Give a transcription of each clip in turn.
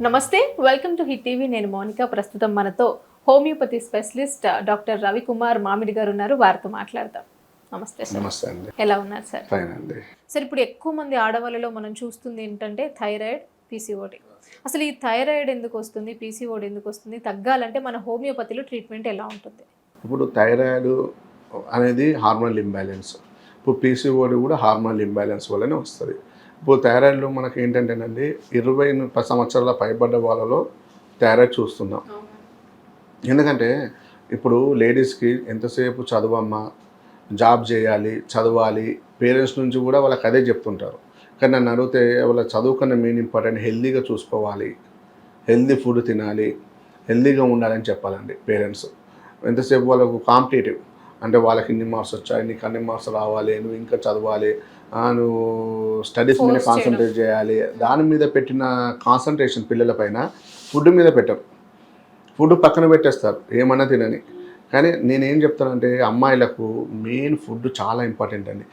నమస్తే welcome to hit TV. నేను మౌనిక. ప్రస్తుతం మనతో హోమియోపతి స్పెషలిస్ట్ డాక్టర్ రవికుమార్ మామిడి గారు ఉన్నారు. వారితో మాట్లాడదాం. నమస్తే నమస్తే అండి. ఎలా ఉన్నారు సార్? అండి. సార్ ఇప్పుడు ఎక్కువ మంది ఆడవాళ్ళలో మనం చూస్తుంది ఏంటంటే థైరాయిడ్ పీసీఓడి. అసలు ఈ థైరాయిడ్ ఎందుకు వస్తుంది పీసీఓడి ఎందుకు వస్తుంది తగ్గాలంటే మన హోమియోపతిలో ట్రీట్మెంట్ ఎలా ఉంటుంది? ఇప్పుడు థైరాయిడ్ అనేది హార్మోనల్ ఇంబ్యాలెన్స్. ఇప్పుడు పీసీఓడి కూడా హార్మోనల్ ఇంబ్యాలెన్స్ వల్లనే వస్తుంది. ఇప్పుడు థైరాయిడ్లో మనకి ఏంటంటేనండి ఇరవై పది సంవత్సరాల పైబడ్డ వాళ్ళలో థైరాయిడ్ చూస్తున్నాం. ఎందుకంటే ఇప్పుడు లేడీస్కి ఎంతసేపు చదవమ్మా జాబ్ చేయాలి చదవాలి పేరెంట్స్ నుంచి కూడా వాళ్ళకి అదే చెప్తుంటారు. కానీ నన్ను అడిగితే వాళ్ళ చదువు కన్నా మెయిన్ ఇంపార్టెంట్ హెల్దీగా చూసుకోవాలి హెల్దీ ఫుడ్ తినాలి హెల్దీగా ఉండాలని చెప్పాలండి పేరెంట్స్. ఎంతసేపు వాళ్ళకు కాంపిటేటివ్ అంటే వాళ్ళకి ఇన్ని మార్క్స్ వచ్చాయి నీకు అన్ని మార్క్స్ రావాలి నువ్వు ఇంకా చదవాలి నువ్వు స్టడీస్ మీద కాన్సన్ట్రేట్ చేయాలి. దాని మీద పెట్టిన కాన్సన్ట్రేషన్ పిల్లల పైన ఫుడ్ మీద పెట్టరు ఫుడ్ పక్కన పెట్టేస్తారు ఏమన్నా తినని. కానీ నేనేం చెప్తానంటే అమ్మాయిలకు మెయిన్ ఫుడ్ చాలా ఇంపార్టెంట్ అండి.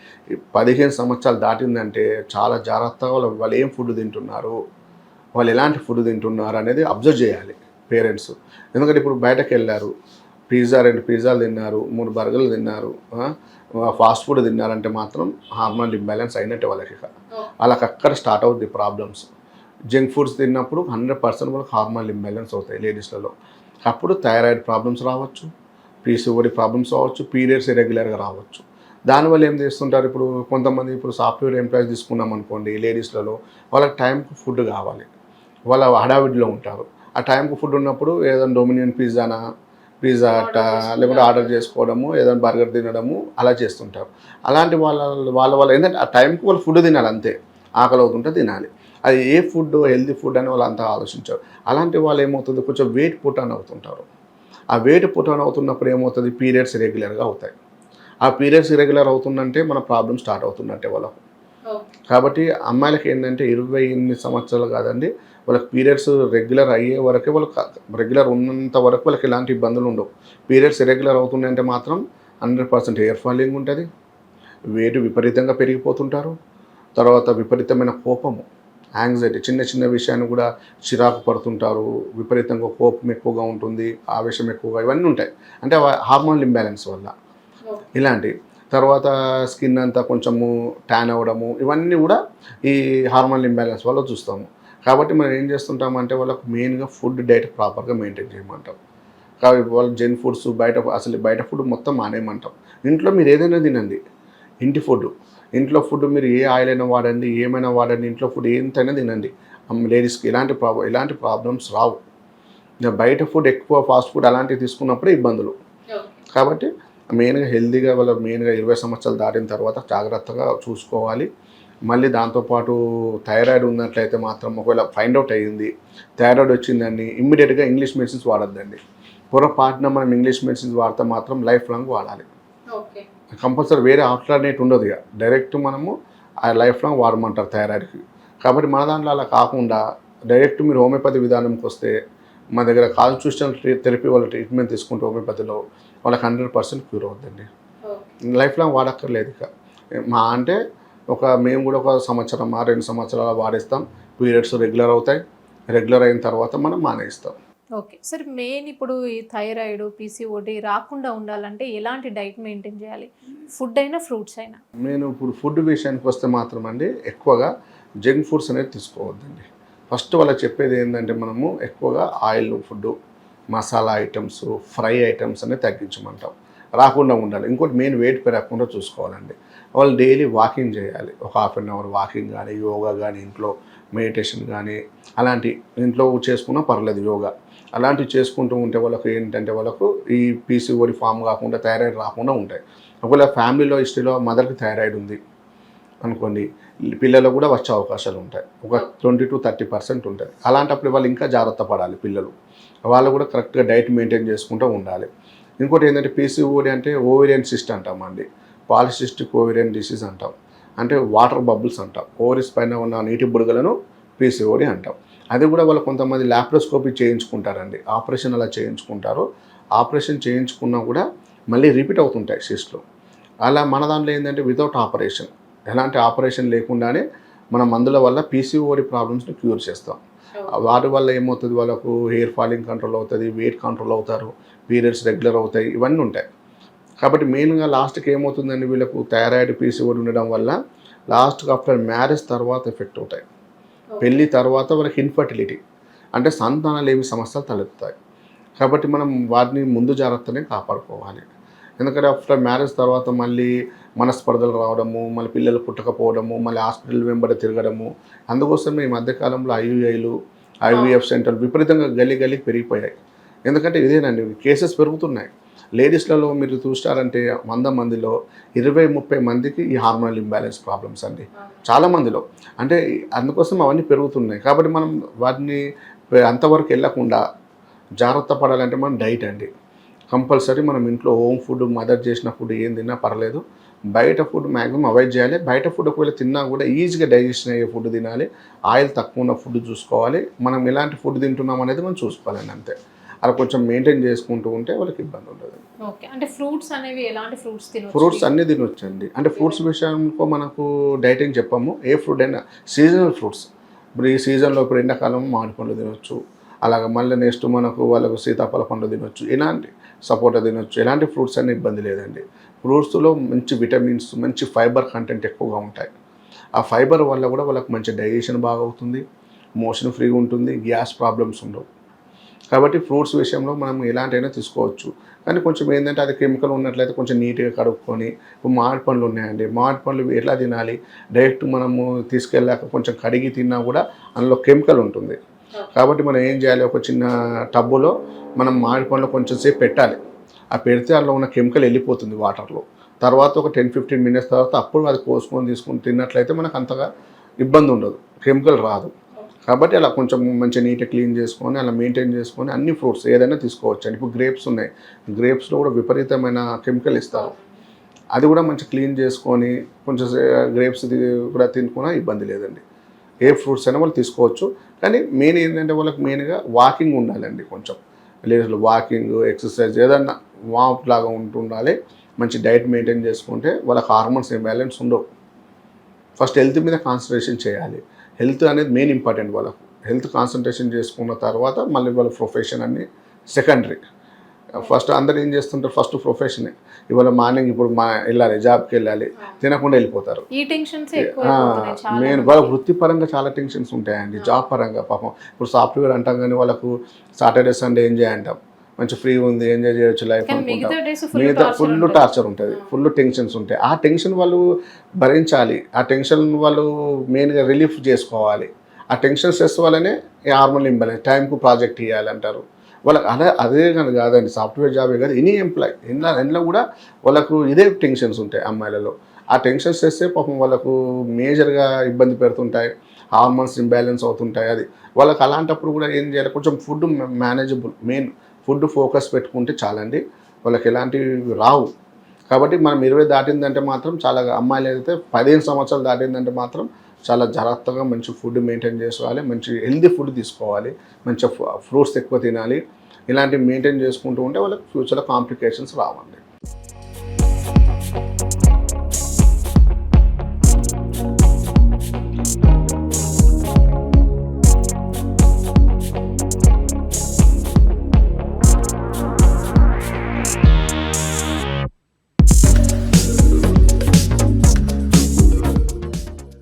పదిహేను సంవత్సరాలు దాటిందంటే చాలా జాగ్రత్తగా వాళ్ళు వాళ్ళు ఏం ఫుడ్ తింటున్నారు వాళ్ళు ఎలాంటి ఫుడ్ తింటున్నారు అనేది అబ్జర్వ్ చేయాలి పేరెంట్స్ ఎందుకంటే ఇప్పుడు బయటకు వెళ్ళారు పిజ్జా రెండు పిజ్జాలు తిన్నారు మూడు బర్గర్లు తిన్నారు ఫాస్ట్ ఫుడ్ తిన్నారంటే మాత్రం హార్మోన్ ఇంబ్యాలెన్స్ అయినట్టే వాళ్ళకి. వాళ్ళకి అక్కడ స్టార్ట్ అవుద్ది ప్రాబ్లమ్స్. జంక్ ఫుడ్స్ తిన్నప్పుడు హండ్రెడ్ పర్సెంట్ వాళ్ళకి హార్మోన్ ఇంబ్యాలెన్స్ అవుతాయి లేడీస్లలో. అప్పుడు థైరాయిడ్ ప్రాబ్లమ్స్ రావచ్చు పీసీఓడి ప్రాబ్లమ్స్ రావచ్చు పీరియడ్స్ ఇరెగ్యులర్గా రావచ్చు. దానివల్ల ఏం చేస్తుంటారు ఇప్పుడు కొంతమంది ఇప్పుడు సాఫ్ట్వేర్ ఎంప్లాయీస్ తీసుకున్నాం అనుకోండి లేడీస్లలో వాళ్ళకి టైంకి ఫుడ్ కావాలి. వాళ్ళ హడావిడిలో ఉంటారు. ఆ టైంకి ఫుడ్ ఉన్నప్పుడు ఏదైనా డొమినియన్ పిజ్జానా పిజ్జా అట్ట లేకుంటే ఆర్డర్ చేసుకోవడము ఏదైనా బర్గర్ తినడము అలా చేస్తుంటారు. అలాంటి వాళ్ళ వాళ్ళ వాళ్ళ ఏంటంటే ఆ టైంకి వాళ్ళు ఫుడ్ తినాలి అంతే. ఆకలి అవుతుంటే తినాలి. అది ఏ ఫుడ్ హెల్తీ ఫుడ్ అని వాళ్ళు అంతా ఆలోచించారు. అలాంటి వాళ్ళు ఏమవుతుంది? కొంచెం వెయిట్ పుట్ అని అవుతుంటారు. ఆ వెయిట్ పుట్ అని అవుతున్నప్పుడు ఏమవుతుంది? పీరియడ్స్ రెగ్యులర్గా అవుతాయి. ఆ పీరియడ్స్ ఇరెగ్యులర్ అవుతుందంటే మన ప్రాబ్లం స్టార్ట్ అవుతుందంటే వాళ్ళకు. కాబట్టి అమ్మాయిలకి ఏంటంటే ఇరవై ఎనిమిది సంవత్సరాలు కాదండి వాళ్ళకి పీరియడ్స్ రెగ్యులర్ అయ్యే వరకే వాళ్ళకి రెగ్యులర్ ఉన్నంత వరకు వాళ్ళకి ఎలాంటి ఇబ్బందులు ఉండవు. పీరియడ్స్ ఇరెగ్యులర్ అవుతున్నాయంటే మాత్రం హండ్రెడ్ పర్సెంట్ హెయిర్ ఫాలింగ్ ఉంటుంది వెయిట్ విపరీతంగా పెరిగిపోతుంటారు తర్వాత విపరీతమైన కోపము యాంగ్జైటీ చిన్న చిన్న విషయాన్ని కూడా చిరాకు పడుతుంటారు విపరీతంగా కోపం ఎక్కువగా ఉంటుంది ఆవేశం ఎక్కువగా ఇవన్నీ ఉంటాయి. అంటే హార్మోనల్ ఇంబ్యాలెన్స్ వల్ల. ఇలాంటి తర్వాత స్కిన్ అంతా కొంచెము ట్యాన్ అవ్వడము ఇవన్నీ కూడా ఈ హార్మోనల్ ఇంబ్యాలెన్స్ వల్ల చూస్తాము. కాబట్టి మనం ఏం చేస్తుంటామంటే వాళ్ళకు మెయిన్గా ఫుడ్ డైట్ ప్రాపర్గా మెయింటైన్ చేయమంటాం. కాబట్టి వాళ్ళు జెన్ ఫుడ్స్ బయట అసలు బయట ఫుడ్ మొత్తం మానేయమంటాం. ఇంట్లో మీరు ఏదైనా తినండి. ఇంటి ఫుడ్ ఇంట్లో ఫుడ్ మీరు ఏ ఆయిల్ అయినా వాడండి ఏమైనా వాడండి ఇంట్లో ఫుడ్ ఎంతైనా తినండి. లేడీస్కి ఎలాంటి ప్రాబ్లం ఎలాంటి ప్రాబ్లమ్స్ రావు. బయట ఫుడ్ ఎక్కువ ఫాస్ట్ ఫుడ్ అలాంటివి తీసుకున్నప్పుడే ఇబ్బందులు. కాబట్టి మెయిన్గా హెల్తీగా వాళ్ళ మెయిన్గా ఇరవై సంవత్సరాలు దాటిన తర్వాత జాగ్రత్తగా చూసుకోవాలి. మళ్ళీ దాంతోపాటు థైరాయిడ్ ఉన్నట్లయితే మాత్రం ఒకవేళ ఫైండ్ అవుట్ అయ్యింది థైరాయిడ్ వచ్చిందండి ఇమ్మీడియట్గా ఇంగ్లీష్ మెడిసిన్స్ వాడద్దండి. పొరపాటున మనం ఇంగ్లీష్ మెడిసిన్స్ వాడితే మాత్రం లైఫ్ లాంగ్ వాడాలి. కంపల్సరీ వేరే ఆల్టర్నేట్ ఉండదు ఇక. డైరెక్ట్ మనము ఆ లైఫ్ లాంగ్ వాడమంటారు థైరాయిడ్కి. కాబట్టి మన దాంట్లో అలా కాకుండా డైరెక్ట్ మీరు హోమియోపతి విధానంకి వస్తే మా దగ్గర కాన్స్టిట్యూషనల్ థెరపీ వాళ్ళ ట్రీట్మెంట్ తీసుకుంటే హోమియోపతిలో వాళ్ళకి హండ్రెడ్ పర్సెంట్ క్యూర్ అవుతుందండి లైఫ్ లాంగ్ వాడక్కర్లేదు ఇక. మా అంటే ఒక మేము కూడా ఒక సంవత్సరం రెండు సంవత్సరాలు వాడేస్తాం. పీరియడ్స్ రెగ్యులర్ అవుతాయి. రెగ్యులర్ అయిన తర్వాత మనం మానేస్తాం. ఓకే. సార్ మెయిన్ ఇప్పుడు ఈ థైరాయిడ్ పీసీఓడి రాకుండా ఉండాలంటే ఎలాంటి డైట్ మెయింటైన్ చేయాలి? ఫుడ్ అయినా ఫ్రూట్స్ అయినా? నేను ఇప్పుడు ఫుడ్ విషయానికి వస్తే మాత్రం అండి ఎక్కువగా జంక్ ఫుడ్స్ అనేది తీసుకోవద్దండి. ఫస్ట్ వాళ్ళకి చెప్పేది ఏంటంటే మనము ఎక్కువగా oil food masala items fry items అనేది తగ్గించమంటాం. రాకుండా ఉండాలి. ఇంకోటి మెయిన్ వెయిట్ పెరగకుండా చూసుకోవాలండి. వాళ్ళు డైలీ వాకింగ్ చేయాలి. ఒక హాఫ్ అన్ అవర్ వాకింగ్ కానీ యోగా కానీ ఇంట్లో మెడిటేషన్ కానీ అలాంటి ఇంట్లో చేసుకున్నా పర్లేదు యోగా. అలాంటివి చేసుకుంటూ ఉంటే వాళ్ళకు ఏంటంటే వాళ్ళకు ఈ పీసీఓడి ఫామ్ కాకుండా థైరాయిడ్ రాకుండా ఉంటాయి. ఒకవేళ ఫ్యామిలీలో హిస్టరీలో మదర్కి థైరాయిడ్ ఉంది. అనుకోండి పిల్లలకు కూడా వచ్చే అవకాశాలు ఉంటాయి. ఒక ట్వంటీ టు థర్టీ పర్సెంట్ ఉంటుంది. అలాంటప్పుడు వాళ్ళు ఇంకా జాగ్రత్త పడాలి పిల్లలు. వాళ్ళు కూడా కరెక్ట్గా డైట్ మెయింటైన్ చేసుకుంటూ ఉండాలి. ఇంకోటి ఏంటంటే పీసీఓడి అంటే ఓవేరియన్ సిస్ట్ అంటాం అండి. పాలిసిస్టిక్ ఓవేరియన్ డిసీజ్ అంటాం. అంటే వాటర్ బబుల్స్ అంటాం. ఓవరీస్ పైన ఉన్న నీటి బుడగలను పీసీఓడి అంటాం. అది కూడా వాళ్ళు కొంతమంది ల్యాప్రోస్కోపీ చేయించుకుంటారండి. ఆపరేషన్ అలా చేయించుకుంటారు. ఆపరేషన్ చేయించుకున్నా కూడా మళ్ళీ రిపీట్ అవుతుంటాయి సిస్ట్లో. అలా మన దాంట్లో ఏంటంటే వితౌట్ ఆపరేషన్ ఎలాంటి ఆపరేషన్ లేకుండానే మన మందుల వల్ల పీసీఓడి ప్రాబ్లమ్స్ని క్యూర్ చేస్తాం. వాటి వల్ల ఏమవుతుంది? వాళ్ళకు హెయిర్ ఫాలింగ్ కంట్రోల్ అవుతుంది వెయిట్ కంట్రోల్ అవుతారు పీరియడ్స్ రెగ్యులర్ అవుతాయి ఇవన్నీ ఉంటాయి. కాబట్టి మెయిన్గా లాస్ట్కి ఏమవుతుందండి? వీళ్ళకు థైరాయిడ్ పీసీఓడి ఉండడం వల్ల లాస్ట్కి ఆఫ్టర్ మ్యారేజ్ తర్వాత ఎఫెక్ట్ అవుతాయి. పెళ్ళి తర్వాత వాళ్ళకి ఇన్ఫర్టిలిటీ అంటే సంతానాలు ఏమి సమస్యలు తలెత్తుతాయి. కాబట్టి మనం వాటిని ముందు జాగ్రత్తనే కాపాడుకోవాలి. ఎందుకంటే ఆఫ్టర్ మ్యారేజ్ తర్వాత మళ్ళీ మనస్పర్ధలు రావడము మళ్ళీ పిల్లలు పుట్టకపోవడము మళ్ళీ హాస్పిటల్ వెంబడి తిరగడము. అందుకోసమే ఈ మధ్యకాలంలో ఐయుఐలు ఐవీఎఫ్ సెంటర్లు విపరీతంగా గల్లీ గల్లీ పెరిగిపోయాయి. ఎందుకంటే ఇదేనండి కేసెస్ పెరుగుతున్నాయి. లేడీస్లలో మీరు చూస్తారంటే వంద మందిలో ఇరవై ముప్పై మందికి ఈ హార్మోనల్ ఇంబ్యాలెన్స్ ప్రాబ్లమ్స్ అండి. చాలా మందిలో. అంటే అందుకోసం అవన్నీ పెరుగుతున్నాయి. కాబట్టి మనం వాటిని అంతవరకు వెళ్ళకుండా జాగ్రత్త పడాలంటే మనం డైట్ అండి. కంపల్సరీ మనం ఇంట్లో హోమ్ ఫుడ్ మదర్ చేసిన ఫుడ్ ఏం తిన్నా పర్లేదు. బయట ఫుడ్ మ్యాక్సిమం అవాయిడ్ చేయాలి. బయట ఫుడ్ ఒకవేళ తిన్నా కూడా ఈజీగా డైజెషన్ అయ్యే ఫుడ్ తినాలి. ఆయిల్ తక్కువ ఉన్న ఫుడ్ చూసుకోవాలి. మనం ఎలాంటి ఫుడ్ తింటున్నాం అనేది మనం చూసుకోవాలండి అంతే. అలా కొంచెం మెయింటైన్ చేసుకుంటూ ఉంటే వాళ్ళకి ఇబ్బంది ఉండదు. ఓకే. అంటే ఫ్రూట్స్ అనేవి ఎలాంటి ఫ్రూట్స్ తినొచ్చు? ఫ్రూట్స్ అన్నీ తినొచ్చండి. అంటే ఫ్రూట్స్ విషయంలో మనకు డైటింగ్ చెప్పాము. ఏ ఫ్రూట్ అయినా సీజనల్ ఫ్రూట్స్. ఇప్పుడు ఈ సీజన్లో ఇప్పుడు ఎండాకాలం మామిడి పండ్లు తినొచ్చు. అలాగే మళ్ళీ నెక్స్ట్ మనకు వాళ్ళకు సీతాఫల పండ్లు తినొచ్చు. ఎలాంటి సపోటా తినొచ్చు. ఎలాంటి ఫ్రూట్స్ అనే ఇబ్బంది లేదండి. ఫ్రూట్స్లో మంచి విటమిన్స్ మంచి ఫైబర్ కంటెంట్ ఎక్కువగా ఉంటాయి. ఆ ఫైబర్ వల్ల కూడా వాళ్ళకి మంచి డైజెషన్ బాగా అవుతుంది మోషన్ ఫ్రీగా ఉంటుంది గ్యాస్ ప్రాబ్లమ్స్ ఉండవు. కాబట్టి ఫ్రూట్స్ విషయంలో మనం ఎలాంటైనా తీసుకోవచ్చు. కానీ కొంచెం ఏంటంటే అది కెమికల్ ఉన్నట్లయితే కొంచెం నీట్గా కడుక్కొని ఇప్పుడు మామిడి పండ్లు ఉన్నాయండి. మామిడి పండ్లు ఎట్లా తినాలి? డైరెక్ట్ మనము తీసుకెళ్ళాక కొంచెం కడిగి తిన్నా కూడా అందులో కెమికల్ ఉంటుంది. కాబట్టి మనం ఏం చేయాలి? ఒక చిన్న టబ్బులో మనం మామిడి పండ్లు కొంచెం సేపు పెట్టాలి. ఆ పెడితే అందులో ఉన్న కెమికల్ వెళ్ళిపోతుంది వాటర్లో. తర్వాత ఒక టెన్ ఫిఫ్టీన్ మినిట్స్ తర్వాత అప్పుడు అది కోసుకొని తీసుకొని తిన్నట్లయితే మనకు అంతగా ఇబ్బంది ఉండదు. కెమికల్ రాదు. కాబట్టి అలా కొంచెం మంచిగా నీట్గా క్లీన్ చేసుకొని అలా మెయింటైన్ చేసుకొని అన్ని ఫ్రూట్స్ ఏదైనా తీసుకోవచ్చు అండి ఇప్పుడు గ్రేప్స్ ఉన్నాయి. గ్రేప్స్లో కూడా విపరీతమైన కెమికల్ ఇస్తారు. అది కూడా మంచి క్లీన్ చేసుకొని కొంచెం గ్రేప్స్ కూడా తినుకున్నా ఇబ్బంది లేదండి. ఏ ఫ్రూట్స్ అయినా వాళ్ళు తీసుకోవచ్చు. కానీ మెయిన్ ఏంటంటే వాళ్ళకి మెయిన్గా వాకింగ్ ఉండాలండి కొంచెం. లేదు వాకింగ్ ఎక్సర్సైజ్ ఏదన్నా వాప్ లాగా ఉంటుండాలి. మంచి డైట్ మెయింటైన్ చేసుకుంటే వాళ్ళకి హార్మోన్స్ ఇంబ్యాలెన్స్ ఉండవు. ఫస్ట్ హెల్త్ మీద కాన్సన్ట్రేషన్ చేయాలి. హెల్త్ అనేది మెయిన్ ఇంపార్టెంట్ వాళ్ళకు. హెల్త్ కాన్సన్ట్రేషన్ చేసుకున్న తర్వాత మళ్ళీ వాళ్ళ ప్రొఫెషన్ అన్ని సెకండరీ. ఫస్ట్ అందరు ఏం చేస్తుంటారు? ఫస్ట్ ప్రొఫెషనే ఇవాళ మార్నింగ్ ఇప్పుడు మా వెళ్ళాలి జాబ్కి వెళ్ళాలి తినకుండా వెళ్ళిపోతారు. మెయిన్ వాళ్ళ వృత్తిపరంగా చాలా టెన్షన్స్ ఉంటాయండి. జాబ్ పరంగా పాపం. ఇప్పుడు సాఫ్ట్వేర్ అంటాం కానీ వాళ్ళకు సాటర్డే సండే ఎంజాయ్ అంటాం. మంచి ఫ్రీ ఉంది ఎంజాయ్ చేయొచ్చు లైఫ్ అనుకుంటాం. మిగతా ఫుల్ టార్చర్ ఉంటుంది ఫుల్ టెన్షన్స్ ఉంటాయి. ఆ టెన్షన్ వాళ్ళు భరించాలి. ఆ టెన్షన్ వాళ్ళు మెయిన్గా రిలీఫ్ చేసుకోవాలి. ఆ టెన్షన్ స్ట్రెస్ వల్లనే హార్మోన్ ఇంబాలెన్స్ టైంకు ప్రాజెక్ట్ ఇవ్వాలంటారు వాళ్ళకి అదే అదే కానీ కాదండి సాఫ్ట్వేర్ జాబే కాదు ఎనీ ఎంప్లాయ్ ఎన్న ఎన్నో కూడా వాళ్ళకు ఇదే టెన్షన్స్ ఉంటాయి అమ్మాయిలలో. ఆ టెన్షన్స్ చేస్తే పాపం వాళ్ళకు మేజర్గా ఇబ్బంది పెడుతుంటాయి హార్మోన్స్ ఇంబ్యాలెన్స్ అవుతుంటాయి అది. వాళ్ళకి అలాంటప్పుడు కూడా ఏం చేయాలి? కొంచెం food manageable main food focus పెట్టుకుంటే చాలండి. వాళ్ళకి ఎలాంటివి రావు. కాబట్టి మనం ఇరవై దాటిందంటే మాత్రం చాలా అమ్మాయిలు అయితే పదిహేను సంవత్సరాలు దాటిందంటే మాత్రం చాలా జాగ్రత్తగా మంచి ఫుడ్ మెయింటైన్ చేసుకోవాలి మంచి హెల్దీ ఫుడ్ తీసుకోవాలి మంచి ఫ్రూట్స్ ఎక్కువ తినాలి ఇలాంటివి మెయింటైన్ చేసుకుంటూ ఉంటే వాళ్ళకి ఫ్యూచర్లో కాంప్లికేషన్స్ రావండి.